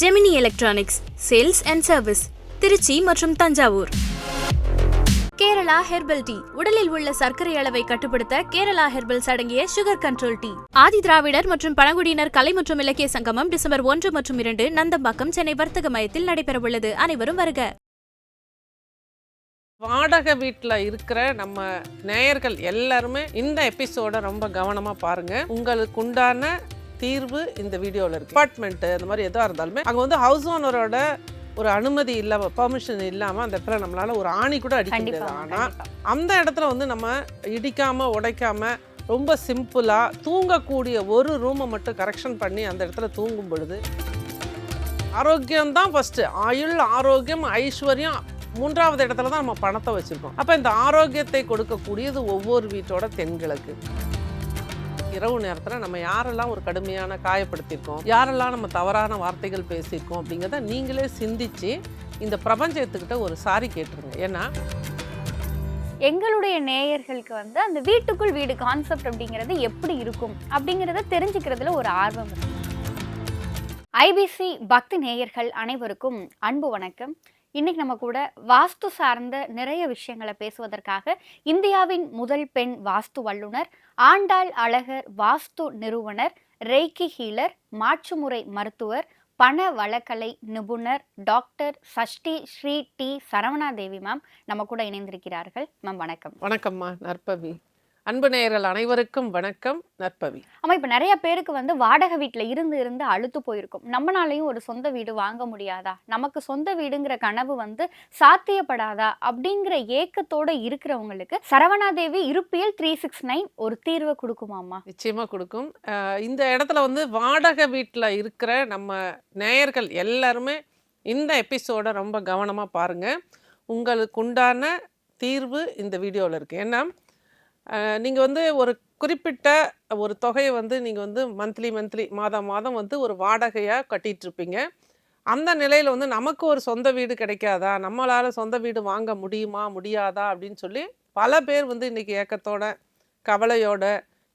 Gemini electronics sales and service Tiruchi மற்றும் Thanjavur Kerala herbal tea உடலில் உள்ள சர்க்கரை அளவை கட்டுப்படுத்த கேரளா ஹெர்பல்ஸ் அடங்கிய sugar control tea Adi Dravidar மற்றும் பழங்குடியினர் கலை மற்றும் இலக்கிய சங்கமம் டிசம்பர் ஒன்று மற்றும் இரண்டு நந்தம்பாக்கம் சென்னை வர்த்தக மையத்தில் நடைபெறவுள்ளது. அனைவரும் வருக. வாடகை வீட்டில் இருக்கிற நம்ம நேயர்கள் எல்லாருமே இந்த எபிசோட ரொம்ப கவனமாக பாருங்க. உங்களுக்கு உண்டான தீர்வு இந்த வீடியோவில் இருக்கு. அப்பார்ட்மெண்ட்டு அந்த மாதிரி எதாக இருந்தாலுமே அங்கே வந்து ஹவுஸ் ஓனரோட ஒரு அனுமதி இல்லாமல் பெர்மிஷன் இல்லாமல் அந்த இடத்துல நம்மளால ஒரு ஆணி கூட அடிக்க முடியாது. ஆனால். அந்த இடத்துல வந்து நம்ம இடிக்காம உடைக்காம ரொம்ப சிம்பிளாக தூங்கக்கூடிய ஒரு ரூமை மட்டும் கரெக்ஷன் பண்ணி அந்த இடத்துல தூங்கும் பொழுது ஆரோக்கியம் தான் ஃபஸ்ட்டு ஆயுள் ஆரோக்கியம் ஐஸ்வர்யம் மூன்றாவது இடத்துல தான் நம்ம பணத்தை வச்சுருக்கோம். அப்போ இந்த ஆரோக்கியத்தை கொடுக்கக்கூடியது ஒவ்வொரு வீட்டோட தென்கிழக்கு. இரவு நேரத்தில் நம்ம யாரெல்லாம் ஒரு கடுமையான காயப்படுத்தியிருக்கோம் யாரெல்லாம் நம்ம தவறான வார்த்தைகள் பேசியிருக்கோம் அப்படிங்கிறத நீங்களே சிந்திச்சு இந்த பிரபஞ்சத்துக்கிட்ட ஒரு சாரி கேட்டுருங்க. ஏன்னா எங்களுடைய நேயர்களுக்கு வந்து அந்த வீட்டுக்குள் வீடு கான்செப்ட் அப்படிங்கிறது எப்படி இருக்கும் அப்படிங்கிறத தெரிஞ்சுக்கிறதுல ஒரு ஆர்வம் இருக்கு. ஐபிசி பக்தி நேயர்கள் அனைவருக்கும் அன்பு வணக்கம். இன்னைக்கு நம்ம கூட வாஸ்து சார்ந்த நிறைய விஷயங்களை பேசுவதற்காக இந்தியாவின் முதல் பெண் வாஸ்து வல்லுனர் ஆண்டாள் அழகர் வாஸ்து நிறுவனர் ரெய்கி ஹீலர் மாற்றுமுறை மருத்துவர் பண வழக்கலை நிபுணர் doctor Sashti Sri T Saravanadevi ma'am நம்ம கூட இணைந்திருக்கிறார்கள். மேம் வணக்கம். வணக்கம்மா. நற்பவி. அன்பு நேயர்கள் அனைவருக்கும் வணக்கம். நற்பவி. ஆமா இப்போ நிறைய பேருக்கு வந்து வாடகை வீட்டில் இருந்து இருந்து அழுத்து போயிருக்கும். நம்மனாலையும் ஒரு சொந்த வீடு வாங்க முடியாதா? நமக்கு சொந்த வீடுங்கிற கனவு வந்து சாத்தியப்படாதா? அப்படிங்கிற ஏக்கத்தோட இருக்கிறவங்களுக்கு சரவணாதேவி இருப்பியல் த்ரீ சிக்ஸ் நைன் ஒரு தீர்வை கொடுக்குமாமா நிச்சயமாக கொடுக்கும். இந்த இடத்துல வந்து வாடகை வீட்டில் இருக்கிற நம்ம நேயர்கள் எல்லாருமே இந்த எபிசோடை ரொம்ப கவனமாக பாருங்கள் உங்களுக்கு உண்டான தீர்வு இந்த வீடியோவில் இருக்குது ஏன்னா நீங்கள் வந்து ஒரு குறிப்பிட்ட ஒரு தொகையை வந்து நீங்கள் வந்து மந்த்லி மந்த்லி மாதம் மாதம் வந்து ஒரு வாடகையாக கட்டிகிட்ருப்பீங்க அந்த நிலையில் வந்து நமக்கு ஒரு சொந்த வீடு கிடைக்காதா? நம்மளால் சொந்த வீடு வாங்க முடியுமா? முடியாதா? அப்படின்னு சொல்லி பல பேர் வந்து இன்றைக்கி ஏக்கத்தோட கவலையோட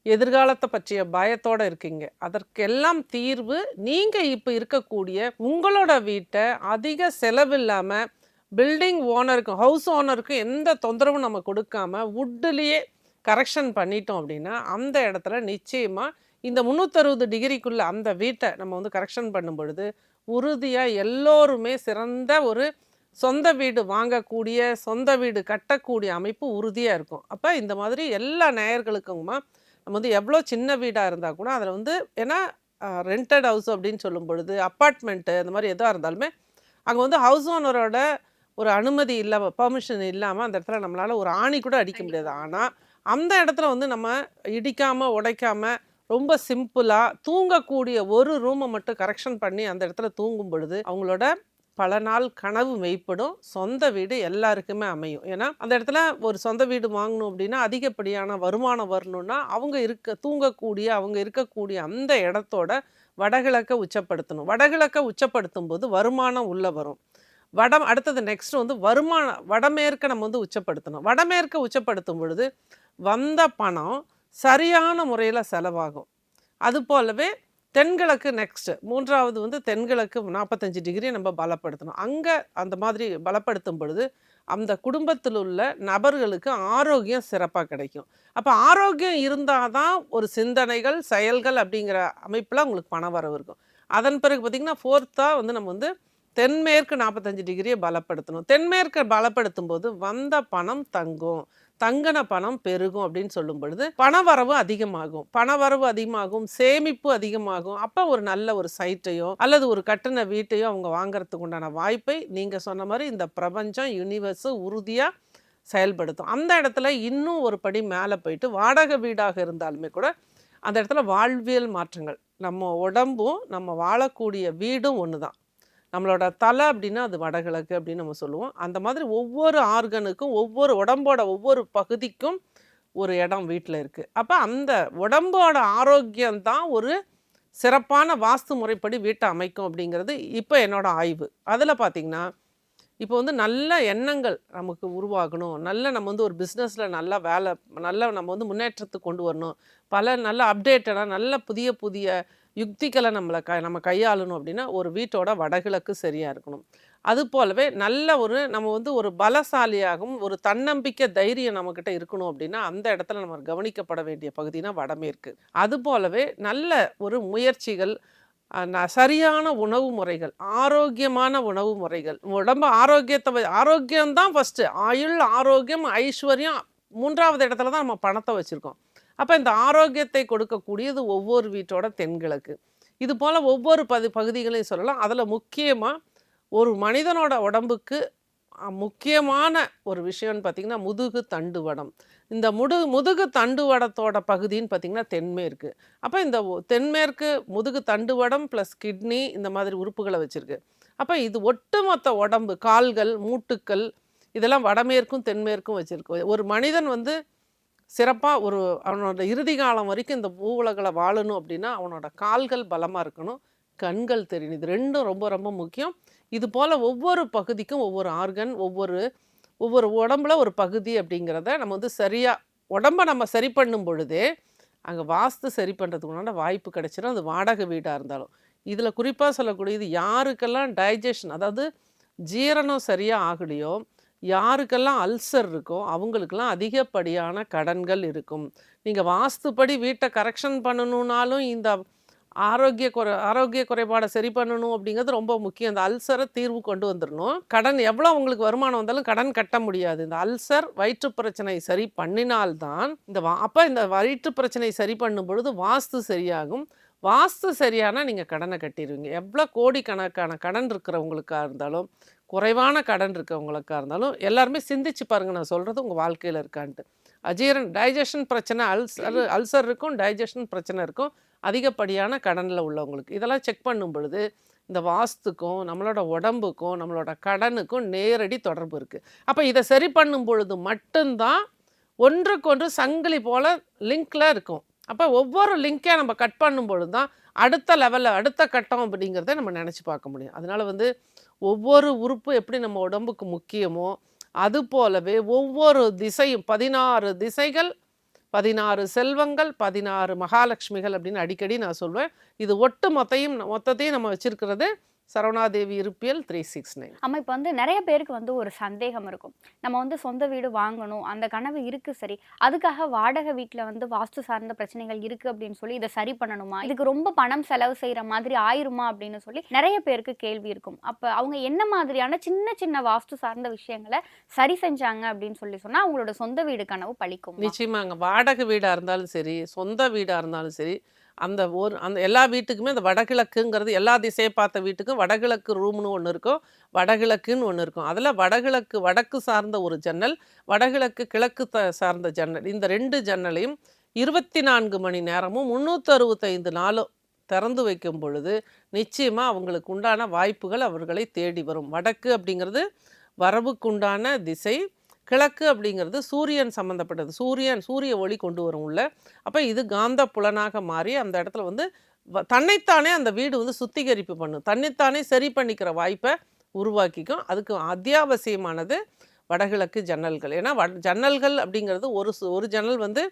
எதிர்காலத்தை பற்றிய பயத்தோட இருக்கீங்க. அதற்கெல்லாம் தீர்வு நீங்கள் இப்போ இருக்கக்கூடிய உங்களோட வீட்டை அதிக செலவில்லாமல் பில்டிங் ஓனருக்கும் ஹவுஸ் ஓனருக்கும் எந்த தொந்தரவும் நம்ம கொடுக்காம வுட்டுலேயே கரெக்ஷன் பண்ணிட்டோம் அப்படின்னா அந்த இடத்துல நிச்சயமாக இந்த முந்நூற்றறுபது டிகிரிக்குள்ளே அந்த வீட்டை நம்ம வந்து கரெக்ஷன் பண்ணும் பொழுது உறுதியாக எல்லோருமே சிறந்த ஒரு சொந்த வீடு வாங்கக்கூடிய சொந்த வீடு கட்டக்கூடிய அமைப்பு உறுதியாக இருக்கும். அப்போ இந்த மாதிரி எல்லா நேயர்களுக்குமா நம்ம வந்து எவ்வளோ சின்ன வீடாக இருந்தால் கூட அதில் வந்து ஏன்னா ரெண்டட் ஹவுஸ் அப்படின்னு சொல்லும் பொழுது அப்பார்ட்மெண்ட்டு அந்த மாதிரி எதாக இருந்தாலுமே அங்கே வந்து ஹவுஸ் ஓனரோட ஒரு அனுமதி இல்லாமல் பெர்மிஷன் இல்லாமல் அந்த இடத்துல நம்மளால் ஒரு ஆணி கூட அடிக்க முடியாது. ஆனால் அந்த இடத்துல வந்து நம்ம இடிக்காமல் உடைக்காம ரொம்ப சிம்பிளாக தூங்கக்கூடிய ஒரு ரூமை மட்டும் கரெக்ஷன் பண்ணி அந்த இடத்துல தூங்கும் பொழுது அவங்களோட பல நாள் கனவு மெய்ப்படும். சொந்த வீடு எல்லாருக்குமே அமையும். ஏன்னா அந்த இடத்துல ஒரு சொந்த வீடு வாங்கணும் அப்படின்னா அதிகப்படியான வருமானம் வரணும்னா அவங்க இருக்க தூங்கக்கூடிய அவங்க இருக்கக்கூடிய அந்த இடத்தோட வடகிழக்கை உச்சப்படுத்தணும். வடகிழக்கை உச்சப்படுத்தும் போது வருமானம் உள்ளே வரும். வடம் அடுத்தது நெக்ஸ்ட் வந்து வருமான வடமேற்கை நம்ம வந்து உச்சப்படுத்தணும். வடமேற்கை உச்சப்படுத்தும் பொழுது வந்த பணம் சரியான முறையில் செலவாகும். அது போலவே தென்கிழக்கு நெக்ஸ்ட்டு மூன்றாவது வந்து தென்கிழக்கு நாற்பத்தஞ்சு டிகிரி நம்ம பலப்படுத்தணும். அங்கே அந்த மாதிரி பலப்படுத்தும் பொழுது அந்த குடும்பத்தில் உள்ள நபர்களுக்கு ஆரோக்கியம் சிறப்பாக கிடைக்கும். அப்போ ஆரோக்கியம் இருந்தால் தான் ஒரு சிந்தனைகள் செயல்கள் அப்படிங்கிற அமைப்பில் உங்களுக்கு பண வரவு இருக்கும். அதன் பிறகு பார்த்திங்கன்னா ஃபோர்த்தாக வந்து நம்ம வந்து தென்மேற்கு நாற்பத்தஞ்சு டிகிரியை பலப்படுத்தணும். தென்மேற்கை பலப்படுத்தும் போது வந்த பணம் தங்கும். தங்கின பணம் பெருகும் அப்படின்னு சொல்லும் பொழுது பணவரவு அதிகமாகும். பணவரவு அதிகமாகும் சேமிப்பு அதிகமாகும். அப்போ ஒரு நல்ல ஒரு சைட்டையோ அல்லது ஒரு கட்டின வீட்டையோ அவங்க வாங்குறதுக்கு உண்டான வாய்ப்பை நீங்கள் சொன்ன மாதிரி இந்த பிரபஞ்சம் யூனிவர்ஸு உறுதியாக செயல்படுத்தும். அந்த இடத்துல இன்னும் ஒரு படி மேலே போயிட்டு வாடகை வீடாக இருந்தாலுமே கூட அந்த இடத்துல வாழ்வியல் மாற்றங்கள். நம்ம உடம்பும் நம்ம வாழக்கூடிய வீடும் ஒன்று தான் நம்மளோட தலை அப்படின்னா அது வடகிழக்கு அப்படின்னு நம்ம சொல்லுவோம். அந்த மாதிரி ஒவ்வொரு ஆர்கனுக்கும் ஒவ்வொரு உடம்போட ஒவ்வொரு பகுதிக்கும் ஒரு இடம் வீட்டில் இருக்குது அப்போ அந்த உடம்போட ஆரோக்கியம் தான் ஒரு சிறப்பான வாஸ்து முறைப்படி வீட்டை அமைக்கும் அப்படிங்கிறது இப்போ என்னோடய ஆய்வு. அதில் பார்த்திங்கன்னா இப்போ வந்து நல்ல எண்ணங்கள் நமக்கு உருவாகணும். நல்ல நம்ம வந்து ஒரு பிஸ்னஸில் நல்லா வேலை நல்ல நம்ம வந்து முன்னேற்றத்துக்கு கொண்டு வரணும். பல நல்ல அப்டேட்டடாக நல்ல புதிய புதிய யுக்திகளை நம்மளை க நம்ம கையாளணும் அப்படின்னா ஒரு வீட்டோட வடகிழக்கு சரியாக இருக்கணும். அது போலவே நல்ல ஒரு நம்ம வந்து ஒரு பலசாலியாகவும் ஒரு தன்னம்பிக்கை தைரியம் நம்மக்கிட்ட இருக்கணும் அப்படின்னா அந்த இடத்துல நம்ம கவனிக்கப்பட வேண்டிய பகுதினா வடமேற்கு. அது போலவே நல்ல ஒரு முயற்சிகள் ந- சரியான உணவு முறைகள் ஆரோக்கியமான உணவு முறைகள் உடம்பு ஆரோக்கியத்தை ஆரோக்கியம் ஆரோக்கியம்தான் ஃபஸ்ட்டு ஆயுள் ஆரோக்கியம் ஐஸ்வர்யம் மூன்றாவது இடத்துல தான் நம்ம பணத்தை வச்சுருக்கோம். அப்போ இந்த ஆரோக்கியத்தை கொடுக்கக்கூடியது ஒவ்வொரு வீட்டோட தென்கிழக்கு. இது போல் ஒவ்வொரு பதி பகுதிகளையும் சொல்லலாம். அதில் முக்கியமாக ஒரு மனிதனோட உடம்புக்கு முக்கியமான ஒரு விஷயம்னு பார்த்திங்கன்னா முதுகு தண்டுவடம் இந்த முடு முதுகு தண்டுவடத்தோட பகுதின்னு பார்த்திங்கன்னா தென்மேற்கு அப்போ இந்த ஒ- தென்மேற்கு முதுகு தண்டுவடம் ப்ளஸ் கிட்னி இந்த மாதிரி உறுப்புகளை வச்சுருக்கு. அப்போ இது ஒட்டுமொத்த உடம்பு கால்கள் மூட்டுக்கள் இதெல்லாம் வடமேற்கும் தென்மேற்கும் வச்சுருக்கு. ஒரு மனிதன் வந்து சிறப்பாக ஒரு அவனோட இறுதி காலம் வரைக்கும் இந்த பூவுலகில் வாழணும் அப்படின்னா அவனோட கால்கள் பலமாக இருக்கணும் கண்கள் தெரியணும் இது ரெண்டும் ரொம்ப ரொம்ப முக்கியம். இது போல் ஒவ்வொரு பகுதிக்கும் ஒவ்வொரு ஆர்கன் ஒவ்வொரு ஒவ்வொரு உடம்புல ஒரு பகுதி அப்படிங்கிறத நம்ம வந்து சரியாக உடம்ப நம்ம சரி பண்ணும் பொழுதே அங்கே வாஸ்து சரி பண்ணுறதுக்குண்டான வாய்ப்பு கிடைச்சிடும் அது வாடகை வீடாக இருந்தாலும். இதில் குறிப்பாக சொல்லக்கூடியது யாருக்கெல்லாம் டைஜஷன் அதாவது ஜீரணம் சரியாக ஆகலையோ யாருக்கெல்லாம் அல்சர் இருக்கோ அவங்களுக்கெல்லாம் அதிகப்படியான கடன்கள் இருக்கும். நீங்கள் வாஸ்துப்படி வீட்டை கரெக்ஷன் பண்ணணுன்னாலும் இந்த ஆரோக்கிய குறை ஆரோக்கிய குறைபாடை சரி பண்ணணும் அப்படிங்கிறது ரொம்ப முக்கியம். இந்த அல்சரை தீர்வு கொண்டு வந்துடணும். கடன் எவ்வளோ உங்களுக்கு வருமானம் வந்தாலும் கடன் கட்ட முடியாது. இந்த அல்சர் வயிற்று பிரச்சனை சரி பண்ணினால்தான் இந்த வா அப்போ இந்த வயிற்று பிரச்சனை சரி பண்ணும் பொழுது வாஸ்து சரியாகும். வாஸ்து சரியானால் நீங்கள் கடனை கட்டிடுவீங்க. எவ்வளோ கோடிக்கணக்கான கடன் இருக்கிறவங்களுக்காக இருந்தாலும் குறைவான கடன் இருக்கவங்களுக்காக இருந்தாலும் எல்லாருமே சிந்திச்சு பாருங்க நான் சொல்கிறது உங்கள் வாழ்க்கையில் இருக்கான்ட்டு. அஜீரன் டைஜஷன் பிரச்சனை அல்சர் அல்சர் இருக்கும் டைஜஷன் பிரச்சனை இருக்கும். அதிகப்படியான கடனில் உள்ளவங்களுக்கு இதெல்லாம் செக் பண்ணும் பொழுது இந்த வாஸ்துக்கும் நம்மளோட உடம்புக்கும் நம்மளோட கடனுக்கும் நேரடி தொடர்பு இருக்குது அப்போ இதை சரி பண்ணும் பொழுது மட்டும்தான் ஒன்றுக்கொன்று சங்கிலி போல் லிங்கில் இருக்கும். அப்போ ஒவ்வொரு லிங்கை நம்ம கட் பண்ணும் பொழுது தான் அடுத்த லெவலில் அடுத்த கட்டம் அப்படிங்கிறத நம்ம நினச்சி பார்க்க முடியும். அதனால் வந்து ஒவ்வொரு உறுப்பு எப்படி நம்ம உடம்புக்கு முக்கியமோ அது போலவே ஒவ்வொரு திசையும் பதினாறு திசைகள் பதினாறு செல்வங்கள் பதினாறு மகாலட்சுமிகள் அப்படின்னு அடிக்கடி நான் சொல்வேன். இது ஒட்டு மொத்தையும் மொத்தத்தையும் நம்ம வச்சிருக்கிறது சரவணாதேவி இருப்பியல் த்ரீ சிக்ஸ் நைன் ஆமா இப்போ வந்து நிறைய பேருக்கு வந்து ஒரு சந்தேகம் இருக்கும். நம்ம வந்து சொந்த வீடு வாங்கணும் அந்த கனவு இருக்கு சரி. அதுக்காக வாடகை வீட்டில் வந்து வாஸ்து சார்ந்த பிரச்சனைகள் இருக்கு அப்படின்னு சொல்லி இதை சரி பண்ணணுமா? இதுக்கு ரொம்ப பணம் செலவு செய்யற மாதிரி ஆயிருமா அப்படின்னு சொல்லி நிறைய பேருக்கு கேள்வி இருக்கும். அப்ப அவங்க என்ன மாதிரியான சின்ன சின்ன வாஸ்து சார்ந்த விஷயங்களை சரி செஞ்சாங்க அப்படின்னு சொல்லி சொன்னா அவங்களோட சொந்த வீடு கனவு பழிக்கும்? நிச்சயமாங்க. வாடகை வீடாக இருந்தாலும் சரி சொந்த வீடாக இருந்தாலும் சரி அந்த ஒரு அந்த எல்லா வீட்டுக்குமே அந்த வடகிழக்குங்கிறது எல்லா திசையை பார்த்த வீட்டுக்கும் வடகிழக்கு ரூம்னு ஒன்று இருக்கும் வடகிழக்குன்னு ஒன்று இருக்கும். அதில் வடகிழக்கு வடக்கு சார்ந்த ஒரு ஜன்னல் வடகிழக்கு கிழக்கு த சார்ந்த ஜன்னல். இந்த ரெண்டு ஜன்னலையும் இருபத்தி நான்கு மணி நேரமும் முந்நூற்றி அறுபத்தைந்து நாளும் திறந்து வைக்கும் பொழுது நிச்சயமாக அவங்களுக்கு உண்டான வாய்ப்புகள் அவர்களை தேடி வரும். வடக்கு அப்படிங்கிறது வரவுக்குண்டான திசை கிழக்கு அப்படிங்கிறது சூரியன் சம்மந்தப்பட்டது சூரியன் சூரிய ஒளி கொண்டு வரும் உள்ள. அப்போ இது காந்த புலனாக மாறி அந்த இடத்துல வந்து வ- தன்னைத்தானே அந்த வீடு வந்து சுத்திகரிப்பு பண்ணும். தன்னைத்தானே சரி பண்ணிக்கிற வாய்ப்பை உருவாக்கிக்கும். அதுக்கு அத்தியாவசியமானது வடகிழக்கு ஜன்னல்கள். ஏன்னா வட ஜன்னல்கள் அப்படிங்கிறது ஒரு ஒரு ஜன்னல் வந்து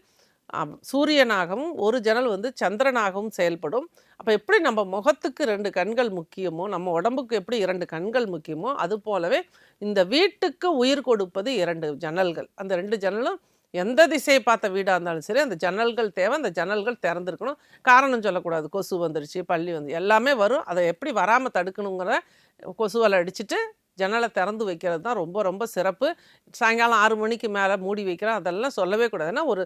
சூரியனாகவும் ஒரு ஜன்னல் வந்து சந்திரனாகவும் செயல்படும். அப்போ எப்படி நம்ம முகத்துக்கு ரெண்டு கண்கள் முக்கியமோ நம்ம உடம்புக்கு எப்படி இரண்டு கண்கள் முக்கியமோ அது போலவே இந்த வீட்டுக்கு உயிர் கொடுப்பது இரண்டு ஜன்னல்கள். அந்த ரெண்டு ஜன்னலும் எந்த திசையை பார்த்த வீடாக இருந்தாலும் சரி அந்த ஜன்னல்கள் தேவை அந்த ஜன்னல்கள் திறந்துருக்கணும். காரணம் சொல்லக்கூடாது. கொசு வந்துருச்சு பள்ளி வந்து எல்லாமே வரும். அதை எப்படி வராமல் தடுக்கணுங்கிற கொசுவலை அடிச்சுட்டு ஜன்னலை திறந்து வைக்கிறது தான் ரொம்ப ரொம்ப சிறப்பு. சாயங்காலம் ஆறு மணிக்கு மேலே மூடி வைக்கிறோம் அதெல்லாம் சொல்லவே கூடாது. ஏன்னா ஒரு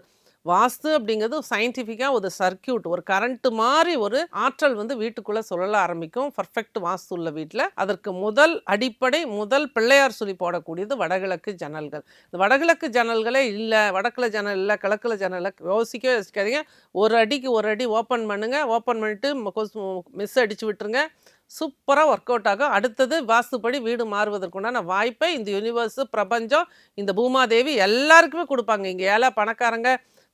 வாஸ்து அப்படிங்கிறது சயின்டிஃபிக்காக ஒரு சர்க்கியூட் ஒரு கரண்ட் மாதிரி ஒரு ஆற்றல் வந்து வீட்டுக்குள்ளே சுழல ஆரம்பிக்கும். பர்ஃபெக்ட் வாஸ்து உள்ள வீட்டில் அதற்கு முதல் அடிப்படை முதல் பிள்ளையார் சொல்லி போடக்கூடியது வடகிழக்கு ஜன்னல்கள். இந்த வடகிழக்கு ஜன்னல்களே இல்லை வடக்கில் ஜன்னல் இல்லை கிழக்கில் ஜன்னல் யோசிக்க யோசிக்கவே யோசிக்காதீங்க. ஒரு அடிக்கு ஒரு அடி ஓப்பன் பண்ணுங்கள் ஓப்பன் பண்ணிட்டு மிஸ் அடிச்சு விட்டுருங்க. சூப்பராக ஒர்க் அவுட் ஆகும். அடுத்தது வாஸ்துப்படி வீடு மாறுவதற்குண்டான வாய்ப்பை இந்த யூனிவர்ஸு பிரபஞ்சம் இந்த பூமாதேவி எல்லாருக்குமே கொடுப்பாங்க. இங்கே ஏழை பணக்காரங்க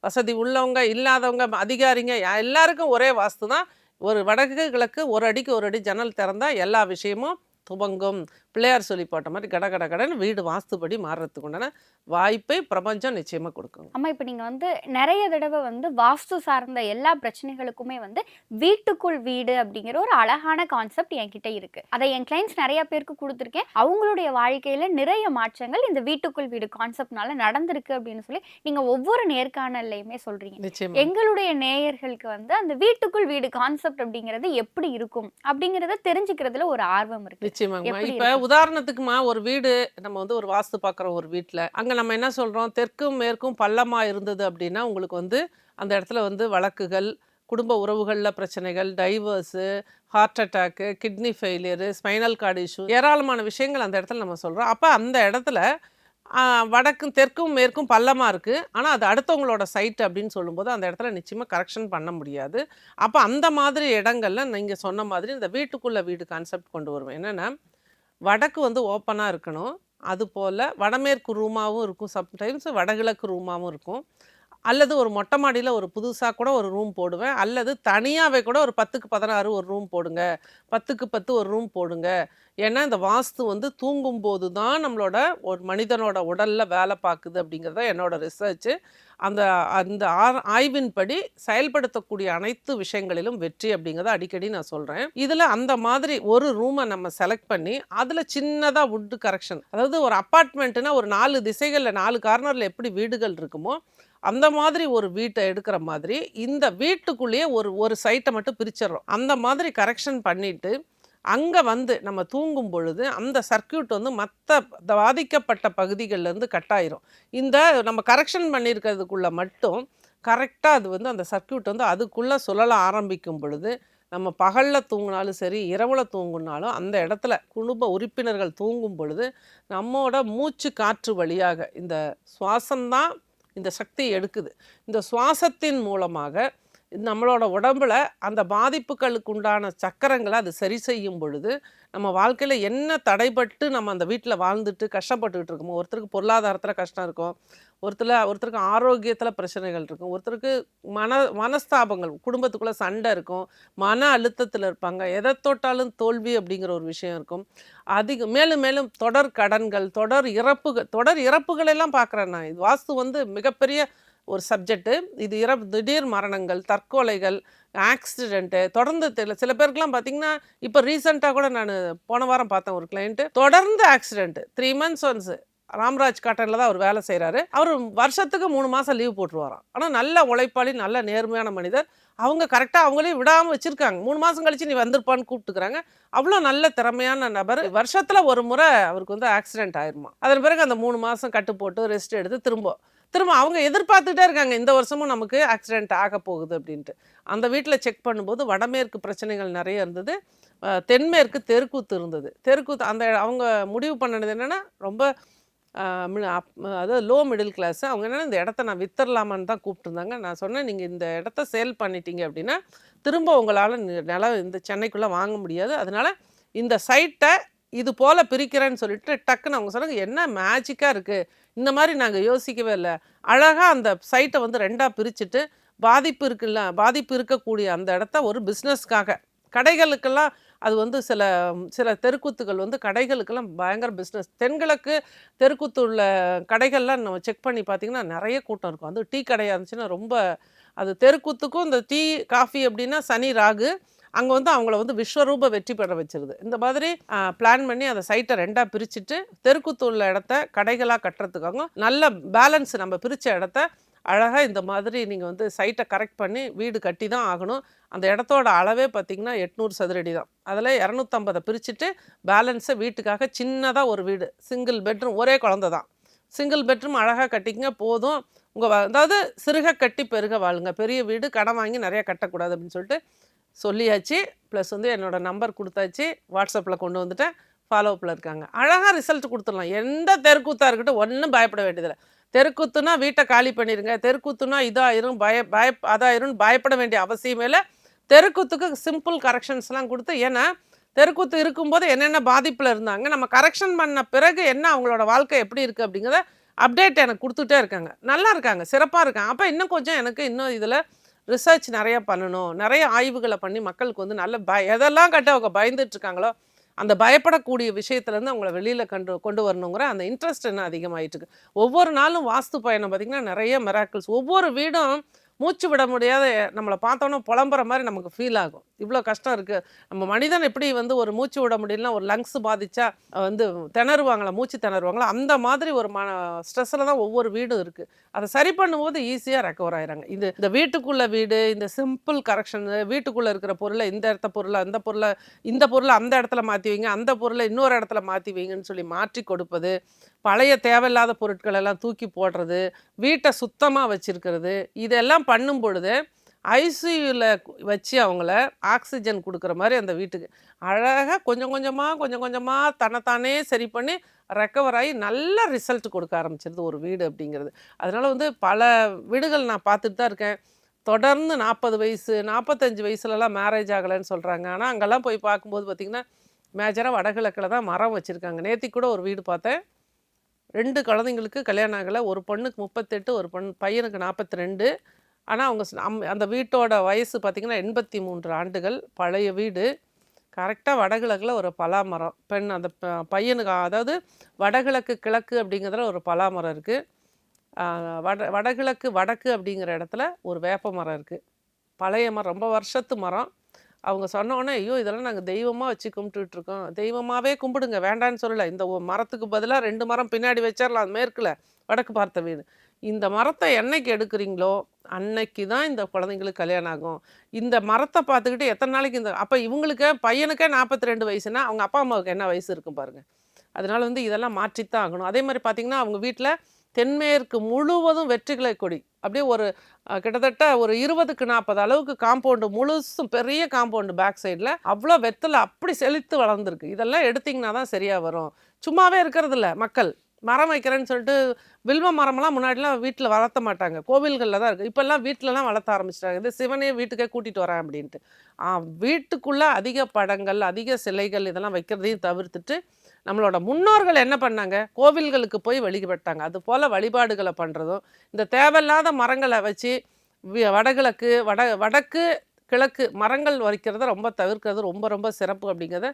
வசதி உள்ளவங்க இல்லாதவங்க அதிகாரிங்க எல்லாருக்கும் ஒரே வாஸ்து தான் ஒரு வடக்கு கிழக்கு ஒரு அடிக்கு ஒரு அடி ஜன்னல் திறந்தால் எல்லா விஷயமும் துவங்கும். பிள்ளையார் சொல்லி போட்ட மாதிரி கட கட கடன்னு வீடு வாஸ்துபடி மாறுறதுக்கு உண்டான வாய்ப்பை பிரபஞ்சம் நிச்சயமாக கொடுக்குங்க அம்மா இப்போ நீங்கள் வந்து நிறைய தடவை வந்து வாஸ்து சார்ந்த எல்லா பிரச்சனைகளுக்குமே வந்து வீட்டுக்குள் வீடு அப்படிங்கிற ஒரு அழகான கான்செப்ட் என்கிட்ட இருக்கு. அதை என் கிளைண்ட்ஸ் நிறைய பேருக்கு கொடுத்துருக்கேன். அவங்களுடைய வாழ்க்கையில நிறைய மாற்றங்கள் இந்த வீட்டுக்குள் வீடு கான்செப்ட்னால நடந்திருக்கு அப்படின்னு சொல்லி நீங்க ஒவ்வொரு நேர்காணல்லையுமே சொல்றீங்க. எங்களுடைய நேயர்களுக்கு வந்து அந்த வீட்டுக்குள் வீடு கான்செப்ட் அப்படிங்கிறது எப்படி இருக்கும் அப்படிங்கறத தெரிஞ்சுக்கிறதுல ஒரு ஆர்வம் இருக்கு. எப்படி இப்போ இருக்கு? உதாரணத்துக்குமா ஒரு வீடு நம்ம வந்து ஒரு வாஸ்து பார்க்குறோம் ஒரு வீட்டில் அங்கே நம்ம என்ன சொல்கிறோம் தெற்கும் மேற்கும் பள்ளமாக இருந்தது அப்படின்னா உங்களுக்கு வந்து அந்த இடத்துல வந்து வழக்குகள் குடும்ப உறவுகளில் பிரச்சனைகள் divorce heart attack kidney failure spinal cord issue ஏராளமான விஷயங்கள் அந்த இடத்துல நம்ம சொல்கிறோம் அப்போ அந்த இடத்துல வடக்கும் தெற்கும் மேற்கும் பள்ளமாக இருக்குது ஆனால் அது அடுத்தவங்களோட சைட் அப்படின்னு சொல்லும்போது அந்த இடத்துல நிச்சயமாக கரெக்ஷன் பண்ண முடியாது. அப்போ அந்த மாதிரி இடங்கள்ல நீங்கள் சொன்ன மாதிரி இந்த வீட்டுக்குள்ளே வீடு கான்செப்ட் கொண்டு வருவேன். என்னென்னா வடக்கு வந்து ஓப்பனாக இருக்கணும். அதுபோல் வடமேற்கு ரூமாகவும் இருக்கும். சம்டைம்ஸ் வடகிழக்கு ரூமாகவும் இருக்கும். அல்லது ஒரு மொட்டை மாடியில் ஒரு புதுசாக கூட ஒரு ரூம் போடுவேன். அல்லது தனியாகவே கூட ஒரு பத்துக்கு பதினாறு ஒரு ரூம் போடுங்க. பத்துக்கு பத்து ஒரு ரூம் போடுங்க. ஏன்னா இந்த வாஸ்து வந்து தூங்கும்போது தான் நம்மளோட ஒரு மனிதனோட உடலில் வேலை பார்க்குது அப்படிங்கிறத என்னோட ரிசர்ச்சு அந்த அந்த ஆய்வின்படி செயல்படுத்தக்கூடிய அனைத்து விஷயங்களிலும் வெற்றி அப்படிங்கிறத அடிக்கடி நான் சொல்கிறேன் இதில் அந்த மாதிரி ஒரு ரூமை நம்ம செலக்ட் பண்ணி அதில் சின்னதாக வுட்டு கரெக்ஷன் அதாவது ஒரு அப்பார்ட்மெண்ட்டுனா ஒரு நாலு திசைகளில் நாலு கார்னரில் எப்படி வீடுகள் இருக்குமோ அந்த மாதிரி ஒரு வீட்டை எடுக்கிற மாதிரி இந்த வீட்டுக்குள்ளேயே ஒரு ஒரு சைட்டை மட்டும் பிரிச்சிடுறோம். அந்த மாதிரி கரெக்ஷன் பண்ணிவிட்டு அங்கே வந்து நம்ம தூங்கும் பொழுது அந்த சர்க்கியூட் வந்து மற்ற பாதிக்கப்பட்ட பகுதிகள்லேருந்து கட் ஆயிரும். இந்த நம்ம கரெக்ஷன் பண்ணியிருக்கிறதுக்குள்ள மட்டும் கரெக்டாக அது வந்து அந்த சர்க்கியூட் வந்து அதுக்குள்ளே சுழல ஆரம்பிக்கும் பொழுது நம்ம பகலில் தூங்கினாலும் சரி இரவில் தூங்குனாலும் அந்த இடத்துல குடும்ப உறுப்பினர்கள் தூங்கும் பொழுது நம்மோட மூச்சு காற்று வழியாக இந்த சுவாசம்தான் இந்த சக்தியை எடுக்குது. இந்த சுவாசத்தின் மூலமாக நம்மளோட உடம்புல அந்த பாதிப்புகளுக்கு உண்டான சக்கரங்களை அது சரி செய்யும் பொழுது நம்ம வாழ்க்கையில் என்ன தடைப்பட்டு நம்ம அந்த வீட்டில் வாழ்ந்துட்டு கஷ்டப்பட்டுக்கிட்டு இருக்கோமோ ஒருத்தருக்கு பொருளாதாரத்தில் கஷ்டம் இருக்கும் ஒருத்தர் ஒருத்தருக்கு ஆரோக்கியத்தில் பிரச்சனைகள் இருக்கும் ஒருத்தருக்கு மன மனஸ்தாபங்கள் குடும்பத்துக்குள்ளே சண்டை இருக்கும் மன அழுத்தத்தில் இருப்பாங்க எதை தொட்டாலும் தோல்வி அப்படிங்கிற ஒரு விஷயம் இருக்கும். அதிக மேலும் மேலும் தொடர் கடன்கள் தொடர் இறப்புகள் தொடர் இறப்புகளெல்லாம் பார்க்குறேன் நான். இது வாஸ்து வந்து மிகப்பெரிய ஒரு சப்ஜெக்ட்டு இது இறப்பு திடீர் மரணங்கள் தற்கொலைகள் ஆக்சிடென்ட்டு தொடர்ந்து தெரியல சில பேருக்குலாம் பார்த்தீங்கன்னா இப்போ ரீசெண்டாக கூட நான் போன வாரம் பார்த்தேன் ஒரு கிளைண்ட்டு தொடர்ந்து accident three months once Ramraj காட்டனில் தான் அவர் வேலை செய்கிறாரு அவர் வருஷத்துக்கு மூணு மாதம் லீவ் போட்டுருவாராம். ஆனால் நல்ல உழைப்பாளி நல்ல நேர்மையான மனிதர். அவங்க கரெக்டாக அவங்களையும் விடாமல் வச்சுருக்காங்க. மூணு மாதம் கழித்து நீ வந்திருப்பான்னு கூப்பிட்டுக்கிறாங்க. அவ்வளோ நல்ல திறமையான நபர். வருஷத்தில் ஒரு முறை அவருக்கு வந்து ஆக்சிடென்ட் ஆயிருமா அதன் பிறகு அந்த மூணு மாதம் கட்டு போட்டு ரெஸ்ட் எடுத்து திரும்ப திரும்ப அவங்க எதிர்பார்த்துட்டே இருக்காங்க இந்த வருஷமும் நமக்கு ஆக்சிடென்ட் ஆக போகுது அப்படின்ட்டு. அந்த வீட்டில் செக் பண்ணும்போது வடமேற்கு பிரச்சனைகள் நிறைய இருந்தது. தென்மேற்கு தெருக்கூத்து இருந்தது. தெருக்கூத்து அந்த அவங்க முடிவு பண்ணினது என்னென்னா ரொம்ப அப்- அதாவது லோ மிடில் கிளாஸ் அவங்க என்னென்னா இந்த இடத்த நான் வித்தரலாமான்னு தான் கூப்பிட்டுருந்தாங்க. நான் சொன்னேன் நீங்கள் இந்த இடத்த சேல் பண்ணிட்டீங்க அப்படின்னா திரும்ப உங்களால் நிலம் இந்த சென்னைக்குள்ளே வாங்க முடியாது. அதனால இந்த சைட்டை இது போல் பிரிக்கிறேன்னு சொல்லிட்டு டக்குன்னு அவங்க சொன்னாங்க என்ன மேஜிக்காக இருக்குது இந்த மாதிரி நாங்கள் யோசிக்கவே இல்லை. அழகாக அந்த சைட்டை வந்து ரெண்டாக பிரிச்சுட்டு பாதிப்பு இருக்குல்ல பாதிப்பு இருக்கக்கூடிய அந்த இடத்த ஒரு பிஸ்னஸ்க்காக கடைகளுக்கெல்லாம் அது வந்து சில சில தெருக்கூத்துகள் வந்து கடைகளுக்கெல்லாம் பயங்கர பிஸ்னஸ் தென்கிழக்கு தெருக்கூத்து உள்ள கடைகள்லாம் நம்ம செக் பண்ணி பார்த்தீங்கன்னா நிறைய கூட்டம் இருக்கும். அது டீ கடையாக இருந்துச்சுன்னா ரொம்ப அது தெருக்கூத்துக்கும் இந்த டீ காஃபி அப்படின்னா சனி ராகு. அங்கே வந்து அவங்கள வந்து விஸ்வரூப வெற்றி பெற வச்சிருது. இந்த மாதிரி பிளான் பண்ணி அந்த சைட்டை ரெண்டாக பிரிச்சுட்டு தெருக்கூத்து உள்ள இடத்த கடைகளாக கட்டுறதுக்காகவும் நல்ல பேலன்ஸ் நம்ம பிரித்த இடத்த அழகாக இந்த மாதிரி நீங்கள் வந்து சைட்டை கரெக்ட் பண்ணி வீடு கட்டி தான் ஆகணும். அந்த இடத்தோட அளவே பார்த்திங்கன்னா எட்நூறு சதுரடி தான். அதில் இரநூத்தம்பதை பிரிச்சுட்டு பேலன்ஸை வீட்டுக்காக சின்னதாக ஒரு வீடு சிங்கிள் பெட்ரூம் ஒரே குழந்த தான். சிங்கிள் பெட்ரூம் அழகாக கட்டிங்க போதும். உங்கள் அதாவது சிறுக கட்டி பெருக வாழுங்க. பெரிய வீடு கடன் வாங்கி நிறையா கட்டக்கூடாது அப்படின்னு சொல்லிட்டு சொல்லியாச்சு. ப்ளஸ் வந்து என்னோடய நம்பர் கொடுத்தாச்சு. வாட்ஸ்அப்பில் கொண்டு வந்துட்டேன். ஃபாலோஅப்பில் இருக்காங்க. அழகாக ரிசல்ட் கொடுத்துடலாம். எந்த தெருக்கூத்தாக இருக்கட்டும் ஒன்றும் பயப்பட வேண்டியதில்லை. தெருக்கூத்துனா வீட்டை காலி பண்ணிடுங்க தெருக்கூத்துனா இதாயிரும். பய பய அதாயிரும்னு பயப்பட வேண்டிய அவசியமே இல்லை. தெருக்கூத்துக்கு சிம்பிள் கரெக்ஷன்ஸ்லாம் கொடுத்து ஏன்னா தெருக்கூத்து இருக்கும்போது என்னென்ன பாதிப்பில் இருந்தாங்க நம்ம கரெக்ஷன் பண்ண பிறகு என்ன அவங்களோட வாழ்க்கை எப்படி இருக்குது அப்படிங்கிறத அப்டேட் எனக்கு கொடுத்துட்டே இருக்காங்க. நல்லா இருக்காங்க. சிறப்பாக இருக்காங்க. அப்போ இன்னும் கொஞ்சம் எனக்கு இன்னும் இதில் ரிசர்ச் நிறைய பண்ணணும். நிறைய ஆய்வுகளை பண்ணி மக்களுக்கு வந்து நல்ல பய எதெல்லாம் கட்ட அவங்க பயந்துட்டு இருக்காங்களோ அந்த பயப்படக்கூடிய விஷயத்துலேருந்து அவங்கள வெளியில் கண்டு கொண்டு வரணுங்கிற அந்த இன்ட்ரெஸ்ட் என்ன அதிகமாகிட்டு இருக்கு ஒவ்வொரு நாளும் வாஸ்து பயணம் பார்த்திங்கன்னா நிறைய மெராக்கிள்ஸ் ஒவ்வொரு வீடும் மூச்சு விட முடியாத நம்மளை பார்த்தோன்னே புலம்புற மாதிரி நமக்கு ஃபீல் ஆகும். இவ்வளோ கஷ்டம் இருக்குது நம்ம மனிதன் எப்படி வந்து ஒரு மூச்சு விட முடியலன்னா ஒரு லங்ஸ் பாதிச்சா வந்து திணறுவாங்களா மூச்சு திணறுவாங்களா அந்த மாதிரி ஒரு மன ஸ்ட்ரெஸ்ஸில் தான் ஒவ்வொரு வீடும் இருக்குது அதை சரி பண்ணும்போது ஈஸியாக ரெக்கவர் ஆகிறாங்க இது இந்த வீட்டுக்குள்ளே வீடு இந்த சிம்பிள் கரெக்ஷன் வீட்டுக்குள்ளே இருக்கிற பொருளை இந்த இடத்த பொருளை அந்த பொருளை இந்த பொருளை அந்த இடத்துல மாற்றி வைங்க அந்த பொருளை இன்னொரு இடத்துல மாற்றி வைங்கன்னு சொல்லி மாற்றி கொடுப்பது பழைய தேவையில்லாத பொருட்கள் எல்லாம் தூக்கி போடுறது வீட்டை சுத்தமாக வச்சுருக்கிறது இதெல்லாம் பண்ணும் பொழுது ஐசியூவில் வச்சு அவங்கள ஆக்சிஜன் கொடுக்குற மாதிரி அந்த வீட்டுக்கு அழகாக கொஞ்சம் கொஞ்சமாக கொஞ்சம் கொஞ்சமாக தன்னைத்தானே சரி பண்ணி ரெக்கவர் ஆகி நல்ல ரிசல்ட் கொடுக்க ஆரம்பிச்சிருது ஒரு வீடு அப்படிங்கிறது. அதனால் வந்து பல வீடுகள் நான் பார்த்துட்டு தான் இருக்கேன். தொடர்ந்து நாற்பது வயசு நாற்பத்தஞ்சு வயசுலலாம் மேரேஜ் ஆகலைன்னு சொல்கிறாங்க ஆனால் அங்கெல்லாம் போய் பார்க்கும்போது பார்த்திங்கன்னா மேஜராக வடகிழக்கில் தான் மரம் வச்சுருக்காங்க. நேத்தி கூட ஒரு வீடு பார்த்தேன். ரெண்டு குழந்தைங்களுக்கு கல்யாணம் ஆகலை. ஒரு பொண்ணுக்கு முப்பத்தெட்டு ஒரு பொண்ணு பையனுக்கு நாற்பத்தி ரெண்டு ஆனால் அவங்க அம் அந்த வீட்டோட வயசு பார்த்திங்கன்னா எண்பத்தி மூன்று ஆண்டுகள். பழைய வீடு. கரெக்டாக வடகிழக்கில் ஒரு பலாமரம். பெண் அந்த ப- பையனுக்கு அதாவது வடகிழக்கு கிழக்கு அப்படிங்கிறதுல ஒரு பலாமரம் இருக்குது வட வடகிழக்கு வடக்கு அப்படிங்கிற இடத்துல ஒரு வேப்ப மரம் இருக்குது பழைய மரம் ரொம்ப வருஷத்து மரம். அவங்க சொன்ன ஐயோ இதெல்லாம் நாங்கள் தெய்வமாக வச்சு கும்பிட்டுட்டு இருக்கோம் தெய்வமாகவே கும்பிடுங்க. வேண்டான்னு சொல்லலை. இந்த மரத்துக்கு பதிலாக ரெண்டு மரம் பின்னாடி வச்சிடலாம் மேற்கில் வடக்கு பார்த்த வீடு. இந்த மரத்தை என்னைக்கு எடுக்கிறீங்களோ அன்னைக்கு தான் இந்த குழந்தைங்களுக்கு கல்யாணம் ஆகும். இந்த மரத்தை பார்த்துக்கிட்டு எத்தனை நாளைக்கு இந்த அப்போ இவங்களுக்கு பையனுக்கே நாற்பத்தி ரெண்டு வயசுனா அவங்க அப்பா அம்மாவுக்கு என்ன வயசு இருக்கும் பாருங்க. அதனால வந்து இதெல்லாம் மாற்றித்தான் ஆகணும். அதே மாதிரி பார்த்தீங்கன்னா அவங்க வீட்டில் தென்மேற்கு முழுவதும் வெற்றிகளை கொடி. அப்படியே ஒரு கிட்டத்தட்ட ஒரு இருபதுக்கு நாற்பது அளவுக்கு காம்பவுண்டு முழுசும் பெரிய காம்பவுண்டு பேக் சைடில் அவ்வளோ வெத்தலை அப்படி செழித்து வளர்ந்துருக்கு. இதெல்லாம் எடுத்திங்கன்னா தான் சரியாக வரும். சும்மாவே இருக்கிறதில்ல மக்கள். மரம் வைக்கிறேன்னு சொல்லிட்டு வில்வ மரமெல்லாம் முன்னாடிலாம் வீட்டில் வளர்த்த மாட்டாங்க. கோவில்களில் தான் இருக்குது இப்போல்லாம் வீட்டிலலாம் வளர்த்த ஆரம்பிச்சிட்டாங்க. இது சிவனே வீட்டுக்கே கூட்டிகிட்டு வரேன் அப்படின்ட்டு. வீட்டுக்குள்ளே அதிக படங்கள் அதிக சிலைகள் இதெல்லாம் வைக்கிறதையும் தவிர்த்துட்டு நம்மளோட முன்னோர்கள் என்ன பண்ணாங்க? கோவில்களுக்கு போய் வழிபட்டாங்க. அது போல் வழிபாடுகளை பண்ணுறதும் இந்த தேவையில்லாத மரங்களை வச்சு வடகிழக்கு வட வடக்கு கிழக்கு மரங்கள் வரைக்கிறத ரொம்ப தவிர்க்கிறது ரொம்ப ரொம்ப சிறப்பு அப்படிங்கிறத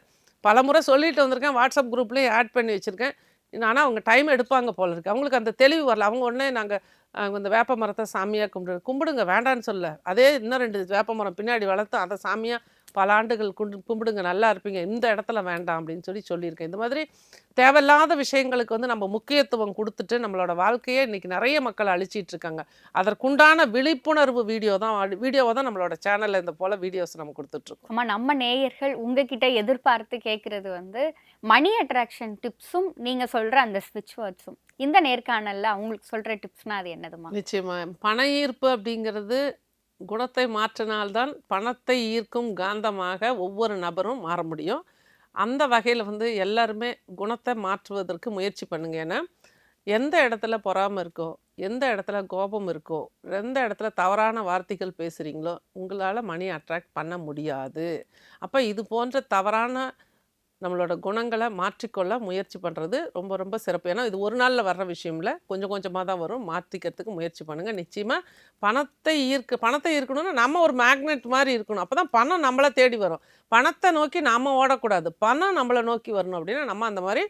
பலமுறை சொல்லிட்டு வந்திருக்கேன். வாட்ஸ்அப் குரூப்லேயும் ஆட் பண்ணி வச்சுருக்கேன். ஆனால் அவங்க டைம் எடுப்பாங்க போல இருக்குது அவங்களுக்கு அந்த தெளிவு வரல. அவங்க உடனே நாங்கள் இந்த வேப்ப மரத்தை சாமியாக கும்பிடு கும்பிடுங்க வேண்டான்னு சொல்ல அதே இன்னும் ரெண்டு வேப்ப மரம் பின்னாடி வளர்த்து அதை சாமியாக பல ஆண்டுகள் குண்டு கும்பிடுங்க நல்லா இருப்பீங்க. இந்த இடத்துல வேண்டாம் அப்படின்னு சொல்லி சொல்லியிருக்கேன். இந்த மாதிரி தேவையில்லாத விஷயங்களுக்கு வந்து நம்ம முக்கியத்துவம் கொடுத்துட்டு நம்மளோட வாழ்க்கையை இன்னைக்கு நிறைய மக்கள் அழிச்சிட்டு இருக்காங்க. அதற்குண்டான விழிப்புணர்வு வீடியோ தான் வீடியோவை தான் நம்மளோட சேனலில் இந்த போல் வீடியோஸ் நம்ம கொடுத்துட்ருக்கோம் அம்மா நம்ம நேயர்கள் உங்ககிட்ட எதிர்பார்த்து கேட்கறது வந்து மணி அட்ராக்ஷன் டிப்ஸும் நீங்க சொல்ற அந்த ஸ்விட்ச் வேர்ட்ஸும். இந்த நேர்காணல்ல அவங்களுக்கு சொல்ற டிப்ஸ்னா அது என்னதுமா நிச்சயமா. பண ஈர்ப்பு அப்படிங்கிறது குணத்தை மாற்றினால்தான் பணத்தை ஈர்க்கும் காந்தமாக ஒவ்வொரு நபரும் மாற முடியும். அந்த வகையில் வந்து எல்லாருமே குணத்தை மாற்றுவதற்கு முயற்சி பண்ணுங்க. ஏன்னா எந்த இடத்துல பொறாமல் இருக்கோ எந்த இடத்துல கோபம் இருக்கோ எந்த இடத்துல தவறான வார்த்தைகள் பேசுகிறீங்களோ உங்களால் மணி அட்ராக்ட் பண்ண முடியாது. அப்போ இது போன்ற தவறான நம்மளோட குணங்களை மாற்றிக்கொள்ள முயற்சி பண்ணுறது ரொம்ப ரொம்ப சிறப்பு. ஏன்னா இது ஒரு நாளில் வர்ற விஷயம்ல கொஞ்சம் கொஞ்சமாக தான் வரும். மாற்றிக்கிறதுக்கு முயற்சி பண்ணுங்கள் நிச்சயமாக பணத்தை ஈர்க்க பணத்தை ஈர்க்கணும்னா நம்ம ஒரு மேக்னெட் மாதிரி இருக்கணும். அப்போ தான் பணம் நம்மளை தேடி வரும். பணத்தை நோக்கி நாம் ஓடக்கூடாது. பணம் நம்மளை நோக்கி வரணும் அப்படின்னா நம்ம அந்த மாதிரி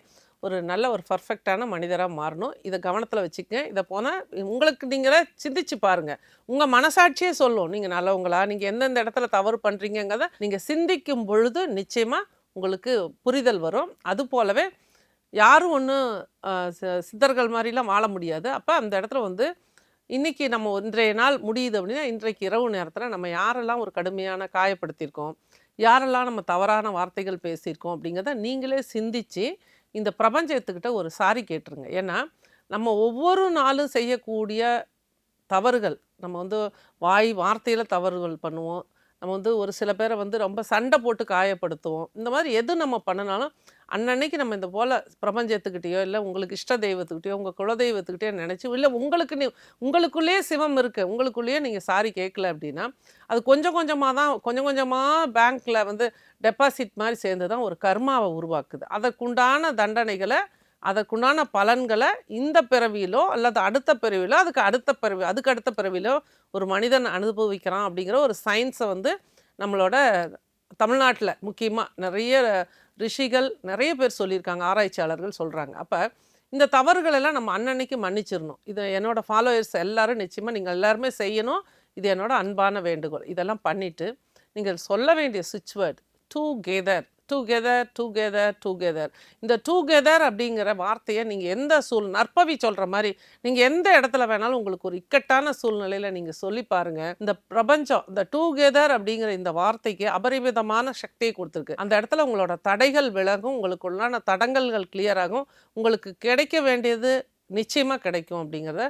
ஒரு நல்ல ஒரு பர்ஃபெக்டான மனிதராக மாறணும். இதை கவனத்தில் வச்சுக்கங்க. இதை போனால் உங்களுக்கு நீங்களே சிந்திச்சு பாருங்கள் உங்கள் மனசாட்சியே சொல்லும். நீங்கள் நல்லவங்களா? நீங்கள் எந்தெந்த இடத்துல தவறு பண்ணுறீங்கிறத நீங்கள் சிந்திக்கும் பொழுது நிச்சயமாக உங்களுக்கு புரிதல் வரும். அது போலவே யாரும் ஒன்றும் சித்தர்கள் மாதிரிலாம் வாழ முடியாது. அப்போ அந்த இடத்துல வந்து இன்றைக்கி நம்ம இன்றைய நாள் முடியுது அப்படின்னா இன்றைக்கு இரவு நேரத்தில் நம்ம யாரெல்லாம் ஒரு கடுமையான காயப்படுத்தியிருக்கோம் யாரெல்லாம் நம்ம தவறான வார்த்தைகள் பேசியிருக்கோம் அப்படிங்கிறத நீங்களே சிந்திச்சு இந்த பிரபஞ்சத்துக்கிட்ட ஒரு சாரி கேட்டுருங்க. ஏன்னா நம்ம ஒவ்வொரு நாளும் செய்யக்கூடிய தவறுகள் நம்ம வந்து வாய் வார்த்தையில் தவறுகள் பண்ணுவோம் நம்ம வந்து ஒரு சில பேரை வந்து ரொம்ப சண்டை போட்டு காயப்படுத்துவோம். இந்த மாதிரி எது நம்ம பண்ணினாலும் அன்னன்னைக்கு நம்ம இந்த போல் பிரபஞ்சத்துக்கிட்டேயோ இல்லை உங்களுக்கு இஷ்ட தெய்வத்துக்கிட்டேயோ உங்கள் குலதெய்வத்துக்கிட்டேயோ நினச்சி இல்லை உங்களுக்கு நீ உங்களுக்குள்ளேயே சிவம் இருக்குது உங்களுக்குள்ளேயே நீங்கள் சாரி கேட்கல அப்படின்னா அது கொஞ்சம் கொஞ்சமாக தான் கொஞ்சம் கொஞ்சமாக பேங்க்கில் வந்து டெபாசிட் மாதிரி சேர்ந்து தான் ஒரு கர்மாவை உருவாக்குது. அதற்குண்டான தண்டனைகளை அதற்குண்டான பலன்களை இந்த பிறவியிலோ அல்லது அடுத்த பிறவியிலோ அதுக்கு அடுத்த பிறவி அதுக்கு அடுத்த பிறவியிலோ ஒரு மனிதன் அனுபவிக்கிறான் அப்படிங்கிற ஒரு சயின்ஸை வந்து நம்மளோட தமிழ்நாட்டில் முக்கியமாக நிறைய ரிஷிகள் நிறைய பேர் சொல்லியிருக்காங்க ஆராய்ச்சியாளர்கள் சொல்கிறாங்க அப்போ இந்த தவறுகளெல்லாம் நம்ம அன்னன்னைக்கு மன்னிச்சிடணும். இது என்னோடய ஃபாலோயர்ஸ் எல்லாரும் நிச்சயமாக நீங்கள் எல்லாருமே செய்யணும். இது என்னோடய அன்பான வேண்டுகோள். இதெல்லாம் பண்ணிவிட்டு நீங்கள் சொல்ல வேண்டிய சுவிட்ச் together together together together இந்த டுகெதர் அப்படிங்கிற வார்த்தையை நீங்கள் எந்த சூழ் நற்பவி சொல்கிற மாதிரி நீங்கள் எந்த இடத்துல வேணாலும் உங்களுக்கு ஒரு இக்கட்டான சூழ்நிலையில் நீங்கள் சொல்லி பாருங்கள் இந்த பிரபஞ்சம் இந்த டுகெதர் அப்படிங்கிற இந்த வார்த்தைக்கு அபரிமிதமான சக்தியை கொடுத்துருக்கு. அந்த இடத்துல உங்களோட தடைகள் விலகும் உங்களுக்கு உள்ளான தடங்கல்கள் கிளியர் ஆகும். உங்களுக்கு கிடைக்க வேண்டியது நிச்சயமாக கிடைக்கும் அப்படிங்கிறத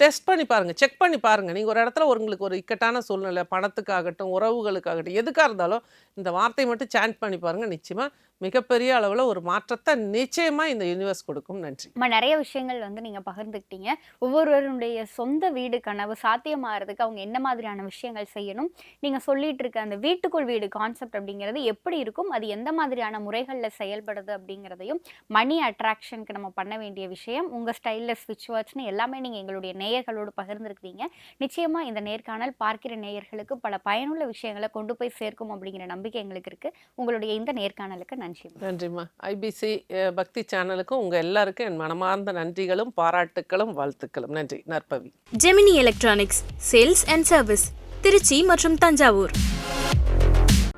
டெஸ்ட் பண்ணி பாருங்கள் செக் பண்ணி பாருங்கள் நீங்கள் ஒரு இடத்துல ஒரு உங்களுக்கு ஒரு இக்கட்டான சூழ்நிலை பணத்துக்காகட்டும் உறவுகளுக்காகட்டும் எதுக்காக இருந்தாலும் இந்த வார்த்தையை மட்டும் சாண்ட் பண்ணி பாருங்கள் நிச்சயமாக மிகப்பெரிய அளவில் ஒரு மாற்றத்தை நிச்சயமாக இந்த யூனிவர்ஸ் கொடுக்கும். நன்றி. நம்ம நிறைய விஷயங்கள் வந்து நீங்கள் பகிர்ந்துக்கிட்டீங்க. ஒவ்வொருவருடைய சொந்த வீடு கனவு சாத்தியமாகிறதுக்கு அவங்க என்ன மாதிரியான விஷயங்கள் செய்யணும்? நீங்கள் சொல்லிட்டு இருக்க அந்த வீட்டுக்குள் வீடு கான்செப்ட் அப்படிங்கிறது எப்படி இருக்கும்? அது எந்த மாதிரியான முறைகளில் செயல்படுது அப்படிங்கிறதையும் மணி அட்ராக்ஷனுக்கு நம்ம பண்ண வேண்டிய விஷயம் உங்கள் ஸ்டைலில் ஸ்விட்ச் வாட்ச்னு எல்லாமே நீங்கள் எங்களுடைய நேயர்களோடு பகிர்ந்துருக்கிறீங்க. நிச்சயமாக இந்த நேர்காணல் பார்க்கிற நேயர்களுக்கு பல பயனுள்ள விஷயங்களை கொண்டு போய் சேர்க்கும் அப்படிங்கிற நம்பிக்கை எங்களுக்கு இருக்குது உங்களுடைய இந்த நேர்காணலுக்கு நன்றி. நன்றிம்மா. ஐபிசி பக்தி சேனலுக்கும் உங்கள் எல்லாருக்கும் என் மனமார்ந்த நன்றிகளும் பாராட்டுக்களும் வாழ்த்துக்களும். நன்றி. நற்பவி. Gemini electronics sales and service Tiruchi மற்றும் தஞ்சாவூர்.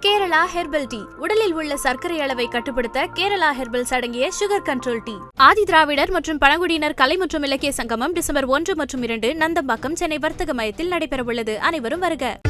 கேரளா ஹெர்பல் டீ உடலில் உள்ள சர்க்கரை அளவை கட்டுப்படுத்த கேரளா ஹெர்பல்ஸ் அடங்கிய sugar control tea Adi Dravidar மற்றும் பழங்குடியினர் கலை மற்றும் இலக்கிய சங்கமம் டிசம்பர் ஒன்று மற்றும் இரண்டு நந்தம்பாக்கம் சென்னை வர்த்தக மையத்தில் நடைபெறவுள்ளது. அனைவரும் வருக.